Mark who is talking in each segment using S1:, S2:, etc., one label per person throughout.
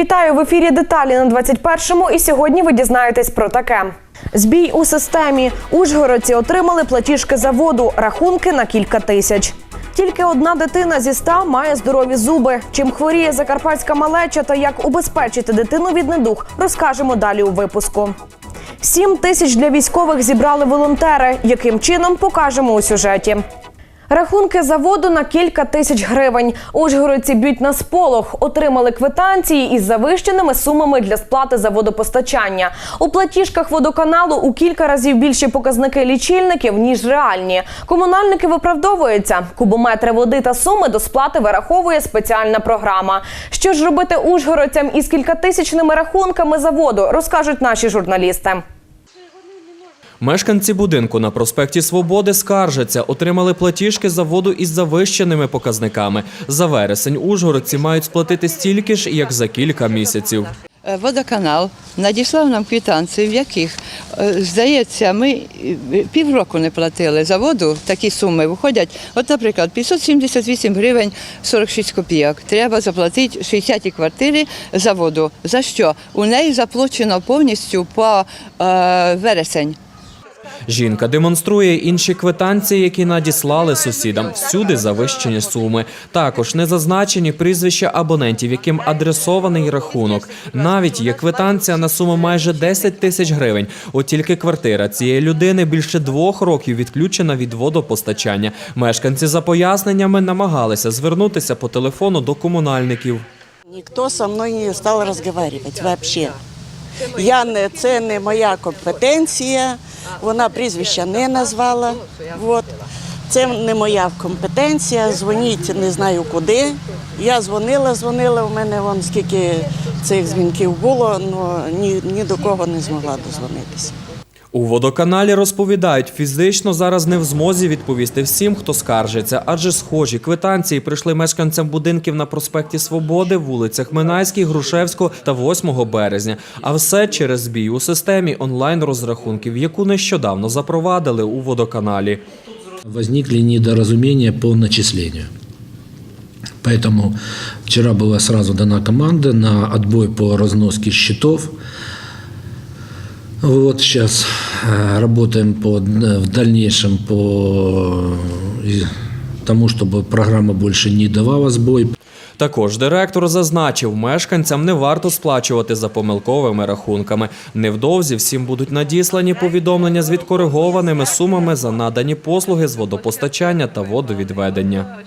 S1: Вітаю в ефірі деталі на 21-му і сьогодні ви дізнаєтесь про таке. Збій у системі. Ужгородці отримали платіжки за воду, рахунки на кілька тисяч. Тільки одна дитина зі ста має здорові зуби. Чим хворіє закарпатська малеча та як убезпечити дитину від недуг, розкажемо далі у випуску. Сім тисяч для військових зібрали волонтери. Яким чином покажемо у сюжеті. Рахунки за воду на кілька тисяч гривень. Ужгородці б'ють на сполох, отримали квитанції із завищеними сумами для сплати за водопостачання. У платіжках водоканалу у кілька разів більші показники лічильників ніж реальні. Комунальники виправдовуються. Кубометри води та суми до сплати вираховує спеціальна програма. Що ж робити ужгородцям із кількатисячними рахунками за воду, розкажуть наші журналісти.
S2: Мешканці будинку на проспекті Свободи скаржаться, отримали платіжки за воду із завищеними показниками. За вересень ужгородці мають сплатити стільки ж, як за кілька місяців.
S3: Е, Водоканал надіслав нам квитанції, в яких, е, здається, ми е, півроку не платили за воду, такі суми виходять. От, наприклад, 578 гривень 46 копійок. Треба заплатити 60-й квартирі за воду. За що? У неї заплачено повністю по е, вересень.
S2: Жінка демонструє інші квитанції, які надіслали сусідам. Всюди завищені суми. Також не зазначені прізвища абонентів, яким адресований рахунок. Навіть є квитанція на суму майже 10 тисяч гривень. От тільки квартира цієї людини більше двох років відключена від водопостачання. Мешканці за поясненнями намагалися звернутися по телефону до комунальників.
S4: Никто со мной не стал разговаривать вообще. Я не, це не моя компетенція, вона прізвища не назвала. От. Це не моя компетенція, дзвоніть не знаю куди. Я дзвонила, дзвонила, у мене вон скільки цих дзвінків було, але ні, ні до кого не змогла дозвонитися.
S2: У водоканалі розповідають, фізично зараз не в змозі відповісти всім, хто скаржиться, адже схожі квитанції прийшли мешканцям будинків на проспекті Свободи, вулицях Минайській, Грушевського та 8 березня. А все через збій у системі онлайн-розрахунків, яку нещодавно запровадили у водоканалі.
S5: Возникли недоразумения по начислению. Поэтому вчера была сразу дана команда на отбой по разноске счетов. Вот сейчас э, работаем по, э, в дальнейшем по э, тому, чтобы программа больше не давала сбой.
S2: Також директор зазначив, мешканцям не варто сплачувати за помилковими рахунками. Невдовзі всім будуть надіслані повідомлення з відкоригованими сумами за надані послуги з водопостачання та водовідведення.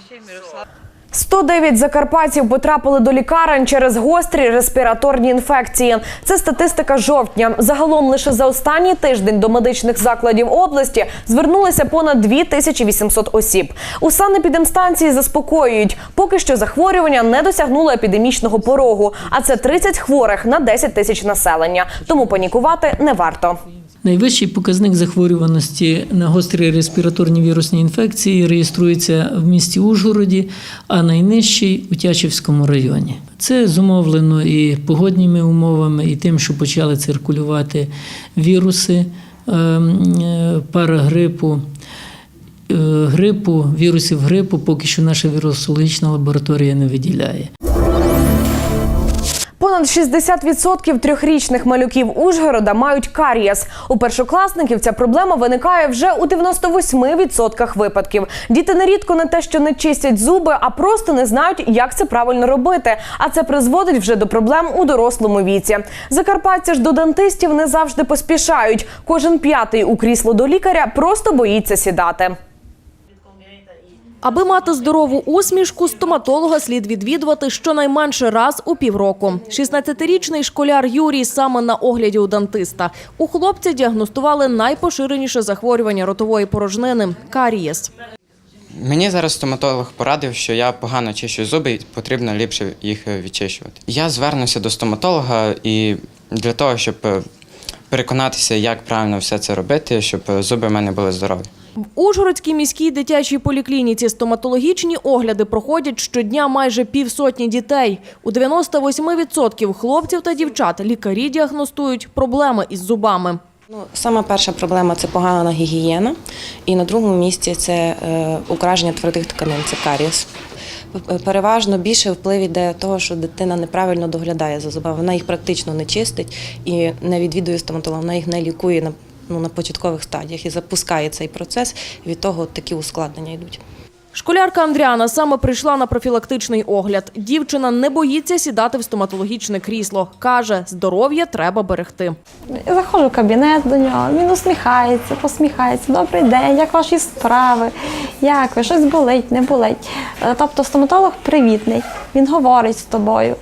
S1: 109 закарпатців потрапили до лікарень через гострі респіраторні інфекції. Це статистика жовтня. Загалом лише за останній тиждень до медичних закладів області звернулися понад 2800 осіб. У санепідемстанції заспокоюють, поки що захворювання не досягнуло епідемічного порогу, а це 30 хворих на 10 тисяч населення. Тому панікувати не варто.
S6: Найвищий показник захворюваності на гострі респіраторні вірусні інфекції реєструється в місті Ужгороді, а найнижчий у Тячівському районі. Це зумовлено і погодніми умовами, і тим, що почали циркулювати віруси ем, е, парагрипу. Е, Грипу, вірусів грипу поки що наша вірусологічна лабораторія не виділяє.
S1: Понад 60% трьохрічних малюків Ужгорода мають карієс. У першокласників ця проблема виникає вже у 98% випадків. Діти нерідко не те, що не чистять зуби, а просто не знають, як це правильно робити. А це призводить вже до проблем у дорослому віці. Закарпатці ж до дантистів не завжди поспішають. Кожен п'ятий у крісло до лікаря просто боїться сідати.
S7: Аби мати здорову усмішку, стоматолога слід відвідувати щонайменше раз у півроку. 16-річний школяр Юрій саме на огляді у дантиста. У хлопця діагностували найпоширеніше захворювання ротової порожнини – карієс.
S8: Мені зараз стоматолог порадив, що я погано чищу зуби і потрібно ліпше їх відчищувати. Я звернуся до стоматолога і для того, щоб е, переконатися, як правильно все це робити, щоб е, зуби в мене були здорові.
S7: В Ужгородській міській дитячій поліклініці стоматологічні огляди проходять щодня майже півсотні дітей. У 98% хлопців та дівчат лікарі діагностують проблеми із зубами.
S9: Ну, саме перша проблема це погана гігієна, і на другому місці це е, ураження твердих тканин, це карієс. е, переважно більше вплив іде того, що дитина неправильно доглядає за зубами. Вона їх практично не чистить і не відвідує стоматолога, вона їх не лікує ну, на початкових стадіях і запускає цей процес. І від того такі ускладнення йдуть.
S7: Школярка Андріана саме прийшла на профілактичний огляд. Дівчина не боїться сідати в стоматологічне крісло. Каже, здоров'я треба берегти.
S10: Я заходжу в кабінет до нього, він усміхається, посміхається. Добрий день, як ваші справи? Як ви? Щось болить, не болить. Е, Тобто стоматолог привітний, він говорить з тобою.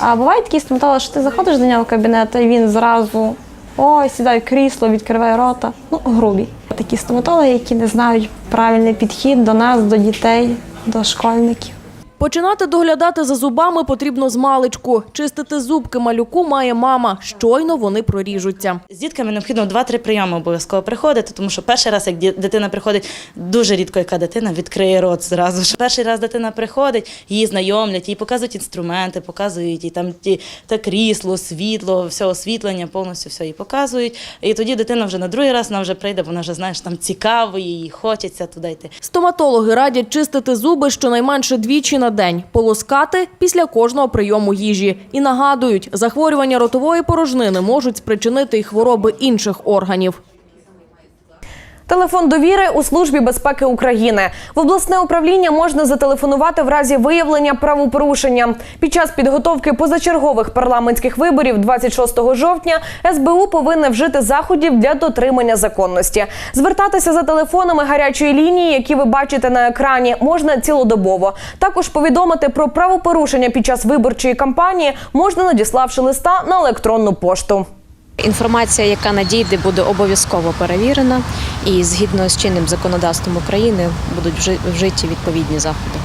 S10: А буває такий стоматолог, що ти заходиш до нього в кабінет, і він зразу ой, сідаю крісло, відкриває рота. Ну, грубі. Такі стоматологи, які не знають правильний підхід до нас, до дітей, до школьників.
S7: Починати доглядати за зубами потрібно з маличку. Чистити зубки малюку має мама. Щойно вони проріжуться.
S11: З дітками необхідно 2-3 прийоми обов'язково приходити, тому що перший раз, як дитина приходить, дуже рідко яка дитина відкриє рот зразу. ж. Перший раз дитина приходить, її знайомлять, їй показують інструменти, показують їй там ті та крісло, світло, все освітлення, повністю все їй показують. І тоді дитина вже на другий раз вона вже прийде, вона вже знаєш, там цікаво, їй хочеться туди йти.
S7: Стоматологи радять чистити зуби щонайменше двічі на день, полоскати після кожного прийому їжі. І нагадують, захворювання ротової порожнини можуть спричинити й хвороби інших органів.
S1: Телефон довіри у службі безпеки України в обласне управління можна зателефонувати в разі виявлення правопорушення. Під час підготовки позачергових парламентських виборів 26 жовтня СБУ повинне вжити заходів для дотримання законності. Звертатися за телефонами гарячої лінії, які ви бачите на екрані, можна цілодобово. Також повідомити про правопорушення під час виборчої кампанії можна надіславши листа на електронну пошту.
S12: Інформація, яка надійде, буде обов'язково перевірена, і згідно з чинним законодавством України будуть вжи- вжиті відповідні заходи.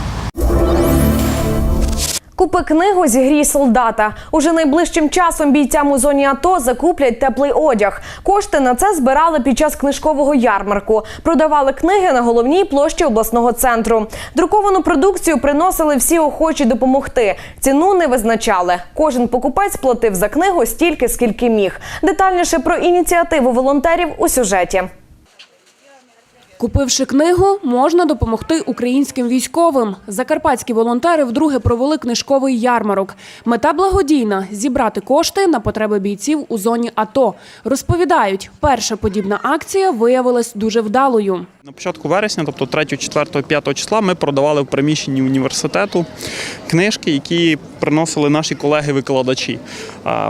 S1: Купи книгу зігрій солдата. Уже найближчим часом бійцям у зоні АТО закуплять теплий одяг. Кошти на це збирали під час книжкового ярмарку. Продавали книги на головній площі обласного центру. Друковану продукцію приносили всі охочі допомогти. Ціну не визначали. Кожен покупець платив за книгу стільки, скільки міг. Детальніше про ініціативу волонтерів у сюжеті.
S7: Купивши книгу, можна допомогти українським військовим. Закарпатські волонтери вдруге провели книжковий ярмарок. Мета благодійна зібрати кошти на потреби бійців у зоні АТО. Розповідають, перша подібна акція виявилась дуже вдалою.
S13: На початку вересня, тобто 3, 4, 5 числа, ми продавали в приміщенні університету книжки, які приносили наші колеги-викладачі.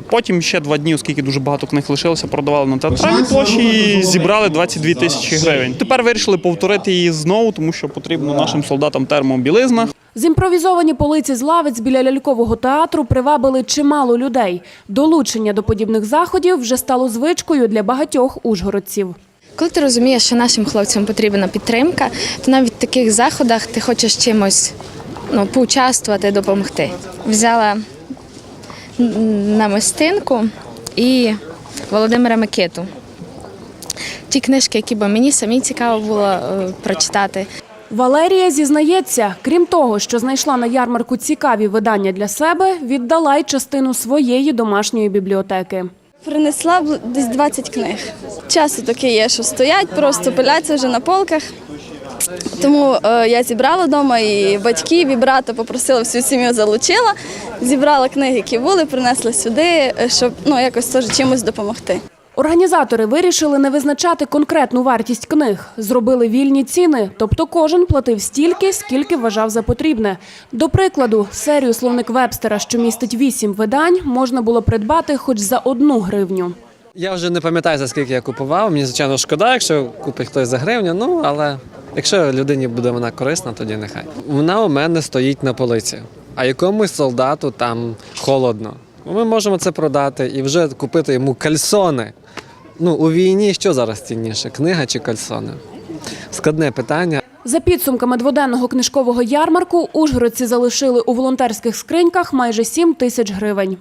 S13: Потім ще два дні, оскільки дуже багато книг лишилося, продавали на театральній площі і зібрали 22 тисячі гривень. Тепер вирішили повторити її знову, тому що потрібно нашим солдатам термобілизна.
S7: Зімпровізовані полиці з лавиць біля лялькового театру привабили чимало людей. Долучення до подібних заходів вже стало звичкою для багатьох ужгородців.
S12: Коли ти розумієш, що нашим хлопцям потрібна підтримка, то навіть в таких заходах ти хочеш чимось ну, поучаствувати, допомогти. Взяла м, намистинку і Володимира Микиту. Ті книжки, які би мені самі цікаво було е, прочитати.
S7: Валерія зізнається, крім того, що знайшла на ярмарку цікаві видання для себе, віддала й частину своєї домашньої бібліотеки.
S10: Принесла десь 20 книг. Часто таке є, що стоять, просто пиляться вже на полках. Тому е, я зібрала вдома і батьків, і брата попросила всю сім'ю залучила. Зібрала книги, які були, принесла сюди, е, щоб ну якось теж чимось допомогти.
S7: Організатори вирішили не визначати конкретну вартість книг, зробили вільні ціни, тобто кожен платив стільки, скільки вважав за потрібне. До прикладу, серію словник Вебстера, що містить вісім видань, можна було придбати хоч за одну гривню.
S14: Я вже не пам'ятаю, за скільки я купував. Мені, звичайно, шкода, якщо купить хтось за гривню, ну але якщо людині буде вона корисна, тоді нехай. Вона у мене стоїть на полиці, а якомусь солдату там холодно. Ми можемо це продати і вже купити йому кальсони. Ну, у війні що зараз цінніше? Книга чи кальсони? Складне питання.
S7: За підсумками дводенного книжкового ярмарку, ужгородці залишили у волонтерських скриньках майже 7 тисяч гривень.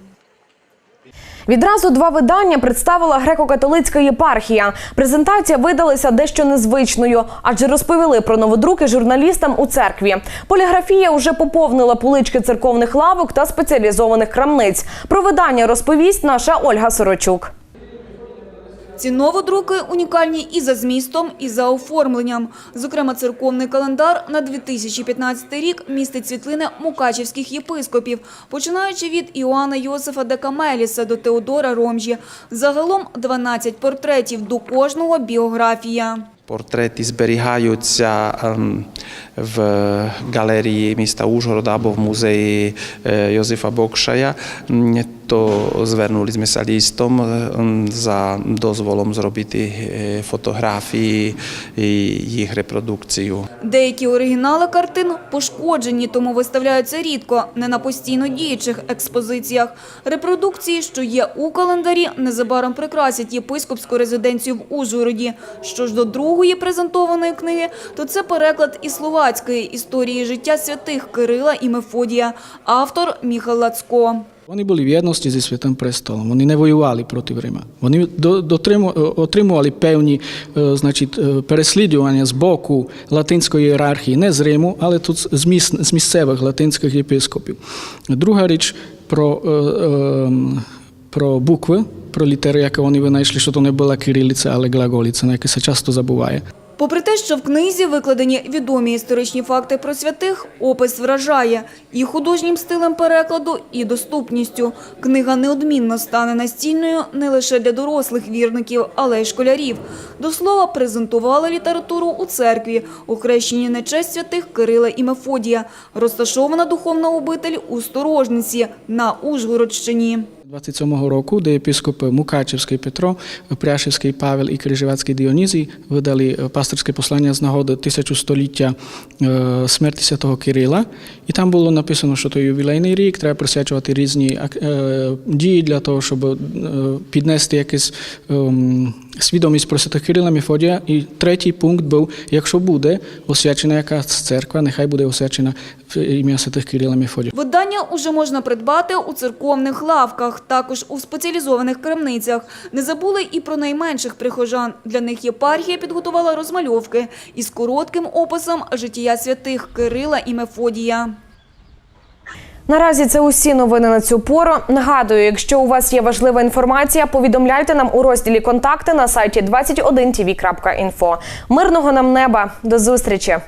S1: Відразу два видання представила греко-католицька єпархія. Презентація видалася дещо незвичною, адже розповіли про новодруки журналістам у церкві. Поліграфія вже поповнила полички церковних лавок та спеціалізованих крамниць. Про видання розповість наша Ольга Сорочук.
S15: Ці новодруки унікальні і за змістом, і за оформленням. Зокрема, церковний календар на 2015 рік містить світлини мукачівських єпископів, починаючи від Іоанна Йосифа де Камеліса до Теодора Ромжі. Загалом 12 портретів, до кожного біографія.
S16: Портрети зберігаються ем, в галерії міста Ужгорода або в музеї е, Йозефа Бокшая. Ми з листом ем, за дозволом зробити фотографії і їх репродукцію.
S15: Деякі оригінали картин пошкоджені, тому виставляються рідко, не на постійно діючих експозиціях. Репродукції, що є у календарі, незабаром прикрасять єпископську резиденцію в Ужгороді. Що ж до другої презентованої книги, то це переклад із словацької історії життя святих Кирила і Мефодія, автор Міхал Лацко.
S17: Вони були в єдності зі Святим Престолом. Вони не воювали проти Рима. Вони отримували певні значить, переслідування з боку латинської ієрархії, не з Риму, але тут з, місцевих латинських єпископів. Друга річ про, про букви, про літери, які вони винайшли, що то не була кирилиця, але глаголиця, на яке се часто забуває.
S15: Попри те, що в книзі викладені відомі історичні факти про святих, опис вражає і художнім стилем перекладу, і доступністю. Книга неодмінно стане настільною не лише для дорослих вірників, але й школярів. До слова, презентували літературу у церкві, у хрещенні на честь святих Кирила і Мефодія. Розташована духовна обитель у Сторожниці на Ужгородщині.
S17: 27-го року, де єпископи Мукачевський Петро, Пряшевський Павел і Крижевацький Діонізій видали е, пасторське послання з нагоди тисячостоліття е, смерті святого Кирила. І там було написано, що то ювілейний рік, треба присвячувати різні е, дії для того, щоб піднести якесь ем, свідомість про святих Кирила Мефодія. І третій пункт був, якщо буде освячена якась церква, нехай буде освячена ім'я святих Кирила Мефодія.
S15: Видання уже можна придбати у церковних лавках, також у спеціалізованих крамницях. Не забули і про найменших прихожан. Для них єпархія підготувала розмальовки із коротким описом життя святих Кирила і Мефодія.
S1: Наразі це усі новини на цю пору. Нагадую, якщо у вас є важлива інформація, повідомляйте нам у розділі контакти на сайті 21tv.info. Мирного нам неба. До зустрічі!